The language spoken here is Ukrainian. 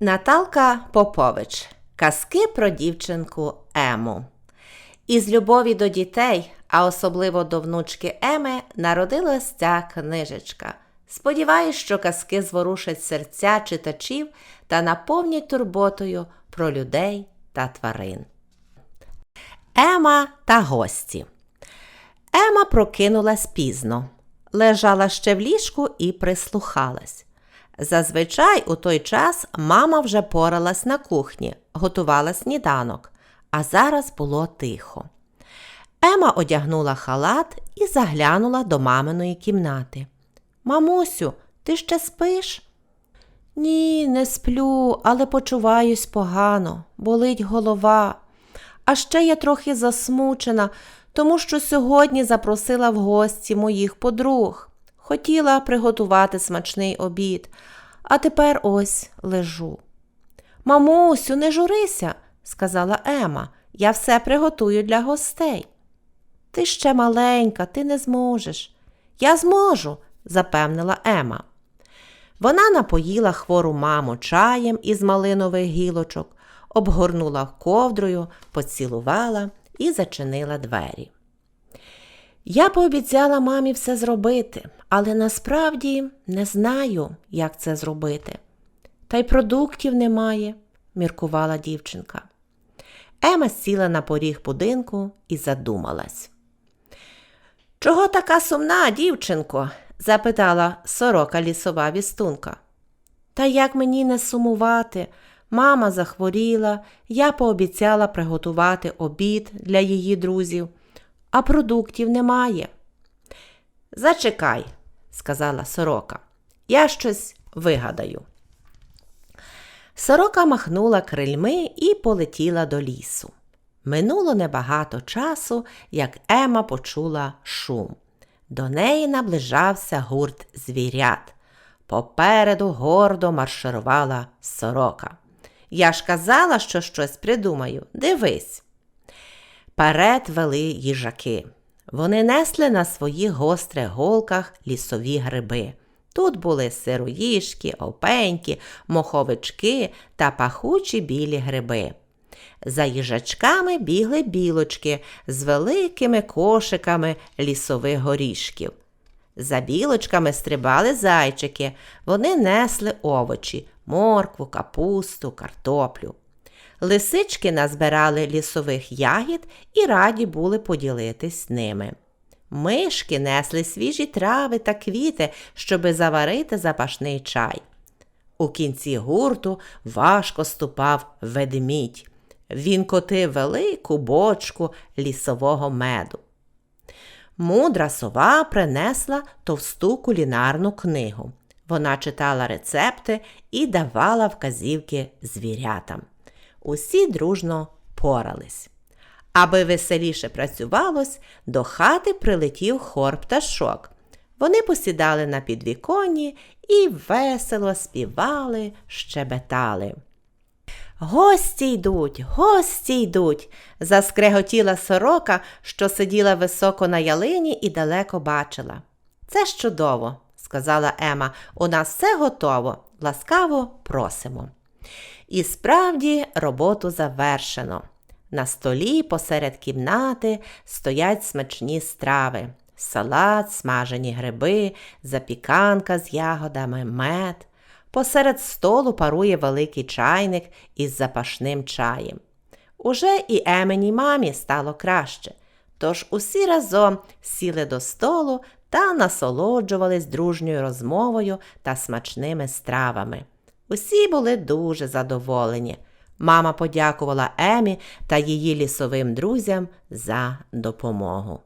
Наталка Попович. Казки про дівчинку Ему. Із любові до дітей, а особливо до внучки Еми, народилась ця книжечка. Сподіваюсь, що казки зворушать серця читачів та наповнять турботою про людей та тварин. Ема та гості. Ема прокинулась пізно, лежала ще в ліжку і прислухалась. Зазвичай у той час мама вже поралась на кухні, готувала сніданок, а зараз було тихо. Ема одягнула халат і заглянула до маминої кімнати. Мамусю, ти ще спиш? Ні, не сплю, але почуваюсь погано, болить голова. А ще я трохи засмучена, тому що сьогодні запросила в гості моїх подруг. Хотіла приготувати смачний обід, а тепер ось лежу. Мамусю, не журися, сказала Ема. Я все приготую для гостей. Ти ще маленька, ти не зможеш. Я зможу, запевнила Ема. Вона напоїла хвору маму чаєм із малинових гілочок, обгорнула ковдрою, поцілувала і зачинила двері. Я пообіцяла мамі все зробити, але насправді не знаю, як це зробити. Та й продуктів немає, міркувала дівчинка. Ема сіла на поріг будинку і задумалась. Чого така сумна, дівчинко? запитала сорока лісова вістунка. Та як мені не сумувати? Мама захворіла, я пообіцяла приготувати обід для її друзів, а продуктів немає. Зачекай, сказала сорока, я щось вигадаю. Сорока махнула крильми і полетіла до лісу. Минуло небагато часу, як Ема почула шум. До неї наближався гурт звірят. Попереду гордо марширувала сорока. Я ж казала, що щось придумаю. Дивись. Перед вели їжаки. Вони несли на своїх гострих голках лісові гриби. Тут були сироїшки, опеньки, моховички та пахучі білі гриби. За їжачками бігли білочки з великими кошиками лісових горішків. За білочками стрибали зайчики, вони несли овочі, моркву, капусту, картоплю. Лисички назбирали лісових ягід і раді були поділитись ними. Мишки несли свіжі трави та квіти, щоби заварити запашний чай. У кінці гурту важко ступав ведмідь. Він котив велику бочку лісового меду. Мудра сова принесла товсту кулінарну книгу. Вона читала рецепти і давала вказівки звірятам. Усі дружно порались. Аби веселіше працювалось, до хати прилетів хор пташок. Вони посідали на підвіконні і весело співали, щебетали. Гості йдуть, гості йдуть, заскреготіла сорока, що сиділа високо на ялині і далеко бачила. Це ж чудово, сказала Ема, у нас все готово, ласкаво просимо. І справді роботу завершено. На столі посеред кімнати стоять смачні страви, салат, смажені гриби, запіканка з ягодами, мед. Посеред столу парує великий чайник із запашним чаєм. Уже і Еменій мамі стало краще, тож усі разом сіли до столу та насолоджувались дружньою розмовою та смачними стравами. Усі були дуже задоволені. Мама подякувала Емі та її лісовим друзям за допомогу.